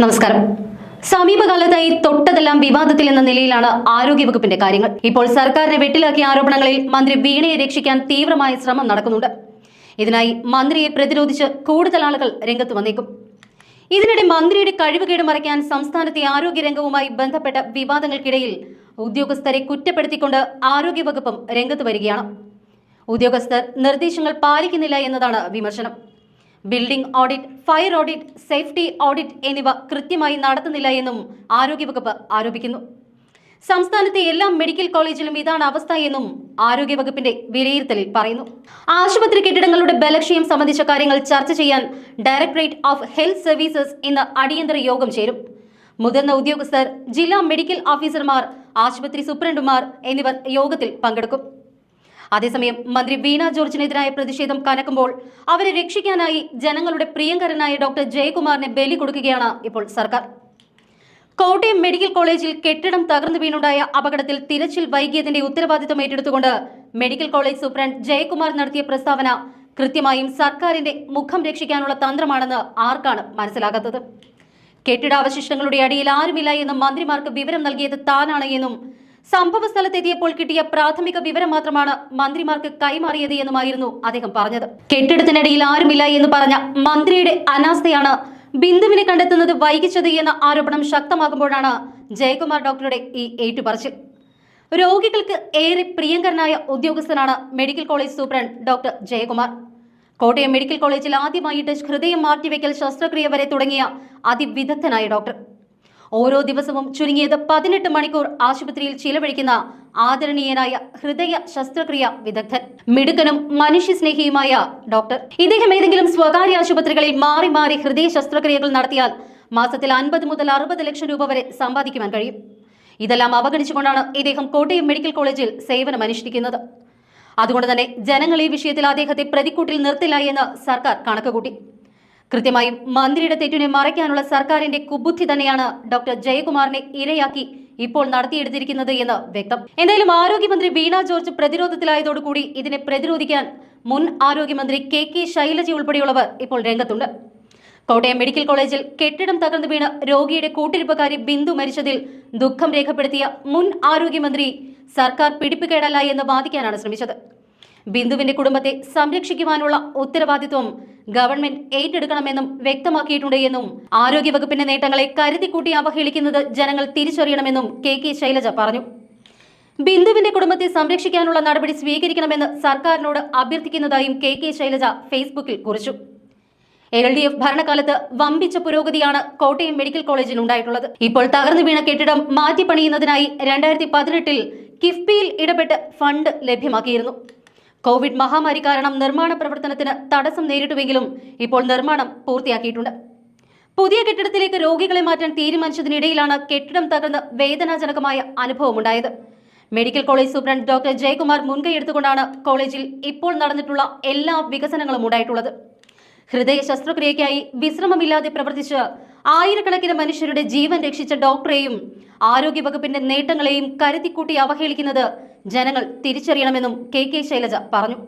നമസ്കാരം. സമീപകാലത്തായി തൊട്ടതെല്ലാം വിവാദത്തിൽ എന്ന നിലയിലാണ് ആരോഗ്യവകുപ്പിന്റെ കാര്യങ്ങൾ. ഇപ്പോൾ സർക്കാരിനെ വെട്ടിലാക്കിയ ആരോപണങ്ങളിൽ മന്ത്രി വീണയെ രക്ഷിക്കാൻ തീവ്രമായ ശ്രമം നടക്കുന്നുണ്ട്. ഇതിനായി മന്ത്രിയെ പ്രതിരോധിച്ച് കൂടുതൽ ആളുകൾ രംഗത്ത് വന്നേക്കും. ഇതിനിടെ മന്ത്രിയുടെ കഴിവുകേട് മറയ്ക്കാൻ സംസ്ഥാനത്തെ ആരോഗ്യരംഗവുമായി ബന്ധപ്പെട്ട വിവാദങ്ങൾക്കിടയിൽ ഉദ്യോഗസ്ഥരെ കുറ്റപ്പെടുത്തിക്കൊണ്ട് ആരോഗ്യവകുപ്പും രംഗത്ത് വരികയാണ്. ഉദ്യോഗസ്ഥർ നിർദ്ദേശങ്ങൾ പാലിക്കുന്നില്ല എന്നതാണ് വിമർശനം. Building audit fire audit safety audit എന്നിവ കൃത്യമായി നടത്തുന്നില്ല എന്നും ആരോഗ്യവകുപ്പ് ആരോപിക്കുന്നു. സംസ്ഥാനത്തെ എല്ലാ മെഡിക്കൽ കോളേജിലും ഇതാണ് അവസ്ഥ എന്നും ആരോഗ്യവകുപ്പിന്റെ വിലയിരുത്തലിൽ പറയുന്നു. ആശുപത്രി കെട്ടിടങ്ങളുടെ ബലക്ഷയം സംബന്ധിച്ച കാര്യങ്ങൾ ചർച്ച ചെയ്യാൻ ഡയറക്ടറേറ്റ് ഓഫ് ഹെൽത്ത് സർവീസസ് ഇന്ന് അടിയന്തര യോഗം ചേരും. മുതിർന്ന ഉദ്യോഗസ്ഥർ ജില്ലാ മെഡിക്കൽ ഓഫീസർമാർ ആശുപത്രി സൂപ്രണ്ടുമാർ എന്നിവർ യോഗത്തിൽ പങ്കെടുക്കും. അതേസമയം മന്ത്രി വീണ ജോർജിനെതിരായ പ്രതിഷേധം കനക്കുമ്പോൾ അവരെ രക്ഷിക്കാനായി ജനങ്ങളുടെ പ്രിയങ്കരനായ ഡോക്ടർ ജയകുമാറിനെ ബലി കൊടുക്കുകയാണ് ഇപ്പോൾ സർക്കാർ. കോട്ടയം മെഡിക്കൽ കോളേജിൽ കെട്ടിടം തകർന്നു വീണുണ്ടായ അപകടത്തിൽ തിരച്ചിൽ വൈകിയതിന്റെ ഉത്തരവാദിത്തം ഏറ്റെടുത്തുകൊണ്ട് മെഡിക്കൽ കോളേജ് സൂപ്രണ്ട് ജയകുമാർ നടത്തിയ പ്രസ്താവന കൃത്യമായും സർക്കാരിന്റെ മുഖം രക്ഷിക്കാനുള്ള തന്ത്രമാണെന്ന് ആർക്കാണ് മനസ്സിലാകാത്തത്? കെട്ടിടാവശിഷ്ടങ്ങളുടെ അടിയിൽ ആരുമില്ല എന്നും മന്ത്രിമാർക്ക് വിവരം നൽകിയത് താനാണ് എന്നും സംഭവ സ്ഥലത്തെത്തിയപ്പോൾ കിട്ടിയ പ്രാഥമിക വിവരം മാത്രമാണ് മന്ത്രിമാർക്ക് കൈമാറിയത് എന്നുമായിരുന്നു അദ്ദേഹം പറഞ്ഞത്. കെട്ടിടത്തിനിടയിൽ ആരുമില്ല എന്ന് പറഞ്ഞ മന്ത്രിയുടെ അനാസ്ഥയാണ് ബിന്ദുവിനെ കണ്ടെത്തുന്നത് വൈകിച്ചത് എന്ന ആരോപണം ശക്തമാകുമ്പോഴാണ് ജയകുമാർ ഡോക്ടറുടെ ഈ ഏറ്റുപറച്ചിൽ. രോഗികൾക്ക് ഏറെ പ്രിയങ്കരനായ ഉദ്യോഗസ്ഥനാണ് medical college superintendent doctor Jayakumar. Kottayam medical കോളേജിൽ ആദ്യമായിട്ട് ഹൃദയം മാറ്റിവെക്കൽ ശസ്ത്രക്രിയ വരെ തുടങ്ങിയ അതിവിദഗ്ധനായ ഡോക്ടർ. ഓരോ ദിവസവും ചുരുങ്ങിയത് പതിനെട്ട് മണിക്കൂർ ആശുപത്രിയിൽ ചിലവഴിക്കുന്ന ആദരണീയനായ ഹൃദയ ശസ്ത്രക്രിയ വിദഗ്ധൻ. മിടുക്കനും മനുഷ്യസ്നേഹിയുമായ ഡോക്ടർ. ഇദ്ദേഹം ഏതെങ്കിലും സ്വകാര്യ ആശുപത്രികളിൽ മാറി മാറി ഹൃദയ ശസ്ത്രക്രിയകൾ നടത്തിയാൽ മാസത്തിൽ അൻപത് മുതൽ അറുപത് ലക്ഷം രൂപ വരെ സമ്പാദിക്കുവാൻ കഴിയും. ഇതെല്ലാം അവഗണിച്ചുകൊണ്ടാണ് ഇദ്ദേഹം കോട്ടയം മെഡിക്കൽ കോളേജിൽ സേവനം അനുഷ്ഠിക്കുന്നത്. അതുകൊണ്ട് തന്നെ ജനങ്ങൾ ഈ വിഷയത്തിൽ അദ്ദേഹത്തെ പ്രതിക്കൂട്ടിൽ നിർത്തില്ല എന്ന് സർക്കാർ കണക്കുകൂട്ടി. കൃത്യമായും മന്ത്രിയുടെ തെറ്റിനെ മറയ്ക്കാനുള്ള സർക്കാരിന്റെ കുബുദ്ധി തന്നെയാണ് ഡോക്ടർ ജയകുമാറിനെ ഇരയാക്കി ഇപ്പോൾ നടത്തിയെടുത്തിരിക്കുന്നത് എന്ന് വ്യക്തം. എന്തായാലും ആരോഗ്യമന്ത്രി വീണ ജോർജ് പ്രതിരോധത്തിലായതോടുകൂടി ഇതിനെ പ്രതിരോധിക്കാൻ മുൻ ആരോഗ്യമന്ത്രി കെ കെ ശൈലജ ഉൾപ്പെടെയുള്ളവർ ഇപ്പോൾ രംഗത്തുണ്ട്. കോട്ടയം മെഡിക്കൽ കോളേജിൽ കെട്ടിടം തകർന്നു വീണ് രോഗിയുടെ കൂട്ടിരിപ്പുകാരി ബിന്ദു മരിച്ചതിൽ ദുഃഖം രേഖപ്പെടുത്തിയ മുൻ ആരോഗ്യമന്ത്രി സർക്കാർ പിടിപ്പുകേടല്ല എന്ന് വാദിക്കാനാണ് ശ്രമിച്ചത്. ബിന്ദുവിന്റെ കുടുംബത്തെ സംരക്ഷിക്കുവാനുള്ള ഉത്തരവാദിത്വം ഗവൺമെന്റ് ഏറ്റെടുക്കണമെന്നും വ്യക്തമാക്കിയിട്ടുണ്ട് എന്നും ആരോഗ്യവകുപ്പിന്റെ നേട്ടങ്ങളെ കരുതിക്കൂട്ടി അവഹേളിക്കുന്നത് ജനങ്ങൾ തിരിച്ചറിയണമെന്നും കെ കെ ശൈലജ പറഞ്ഞു. ബിന്ദുവിന്റെ കുടുംബത്തെ സംരക്ഷിക്കാനുള്ള നടപടി സ്വീകരിക്കണമെന്ന് സർക്കാരിനോട് അഭ്യർത്ഥിക്കുന്നതായും കെ കെ ശൈലജ ഫേസ്ബുക്കിൽ കുറിച്ചു. എൽ ഡി എഫ് ഭരണകാലത്ത് വമ്പിച്ച പുരോഗതിയാണ് കോട്ടയം മെഡിക്കൽ കോളേജിൽ ഉണ്ടായിട്ടുള്ളത്. ഇപ്പോൾ തകർന്നു വീണ കെട്ടിടം മാറ്റിപ്പണിയുന്നതിനായി രണ്ടായിരത്തി പതിനെട്ടിൽ കിഫ്ബിയിൽ ഇടപെട്ട് ഫണ്ട് ലഭ്യമാക്കിയിരുന്നു. കോവിഡ് മഹാമാരി കാരണം നിർമ്മാണ പ്രവർത്തനത്തിന് തടസ്സം നേരിട്ടുവെങ്കിലും ഇപ്പോൾ നിർമ്മാണം പൂർത്തിയാക്കിയിട്ടുണ്ട്. പുതിയ കെട്ടിടത്തിലേക്ക് രോഗികളെ മാറ്റാൻ തീരുമാനിച്ചതിനിടയിലാണ് കെട്ടിടം തകർന്ന് വേദനാജനകമായ അനുഭവമുണ്ടായത്. Medical college superintendent doctor Jayakumar മുൻകൈയെടുത്തുകൊണ്ടാണ് കോളേജിൽ ഇപ്പോൾ നടന്നിട്ടുള്ള എല്ലാ വികസനങ്ങളും ഉണ്ടായിട്ടുള്ളത്. ഹൃദയ ശസ്ത്രക്രിയയ്ക്കായി വിശ്രമമില്ലാതെ പ്രവർത്തിച്ച് ആയിരക്കണക്കിന് മനുഷ്യരുടെ ജീവൻ രക്ഷിച്ച ഡോക്ടറെയും ആരോഗ്യവകുപ്പിന്റെ നേട്ടങ്ങളെയും കരുതിക്കൂട്ടി അവഹേളിക്കുന്നത് ജനങ്ങൾ തിരിച്ചറിയണമെന്നും കെ കെ ശൈലജ പറഞ്ഞു.